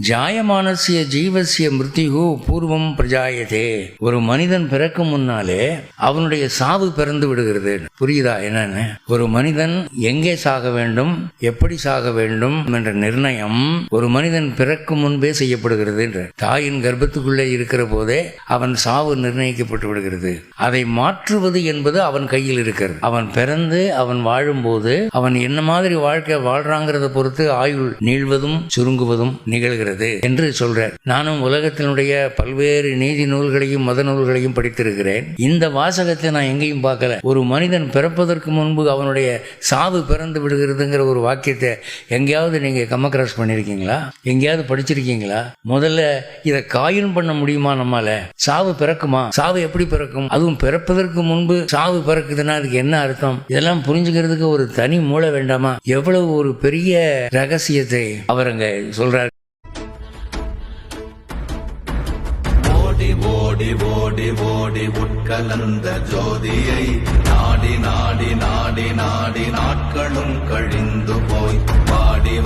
ஜாயமானசிய ஜீவசிய மிருத்யு பூர்வம் பிரஜாயதே. ஒரு மனிதன் பிறக்கும் முன்னாலே அவனுடைய சாவு பிறந்து விடுகிறது. புரியுதா என்னன்னு? ஒரு மனிதன் எங்கே சாக வேண்டும் எப்படி சாக வேண்டும் என்ற நிர்ணயம் ஒரு மனிதன் பிறக்கும் முன்பே செய்யப்படுகிறது என்று. தாயின் கர்ப்பத்துக்குள்ளே இருக்கிற போதே அவன் சாவு நிர்ணயிக்கப்பட்டு விடுகிறது. அதை மாற்றுவது என்பது அவன் கையில் இருக்கிறது. அவன் பிறந்து அவன் வாழும்போது அவன் என்ன மாதிரி வாழ்க்கை வாழ்றாங்கிறத பொறுத்து ஆயுள் நீள்வதும் சுருங்குவதும் நிகழ்கிறது. என்று சொல்றார். நானும் உலகத்தினுடைய பல்வேறு நீதி நூல்களையும் மத நூல்களையும் படித்திருக்கிறேன். இந்த வாசகத்தை நான் எங்கேயும் பார்க்கல. ஒரு மனிதன் பிறப்பதற்கு முன்பு அவனுடைய சாவு பிறந்து விடுகிறதுங்கிற ஒரு வாக்கியத்தை எங்கேயாவது நீங்க கமக்ராஸ் பண்ணிருக்கீங்களா? எங்கேயாவது படிச்சிருக்கீங்களா? முதல்ல இதை காயும் பண்ண முடியுமா நம்மால? சாவு பிறக்குமா? சாவு எப்படி பிறக்கும்? அதுவும் பிறப்பதற்கு முன்பு சாவு பிறக்குதுன்னா அதுக்கு என்ன அர்த்தம்? இதெல்லாம் புரிஞ்சுக்கிறதுக்கு ஒரு தனி மூளை வேண்டாமா? எவ்வளவு ஒரு பெரிய ரகசியத்தை அவர் அங்க சொல்றாரு. ஓடி ஓடி ஓடி உட்கலந்த ஜோதியை நாடி நாடி நாடி நாடி நாட்களும் கழிந்து போய் பாடி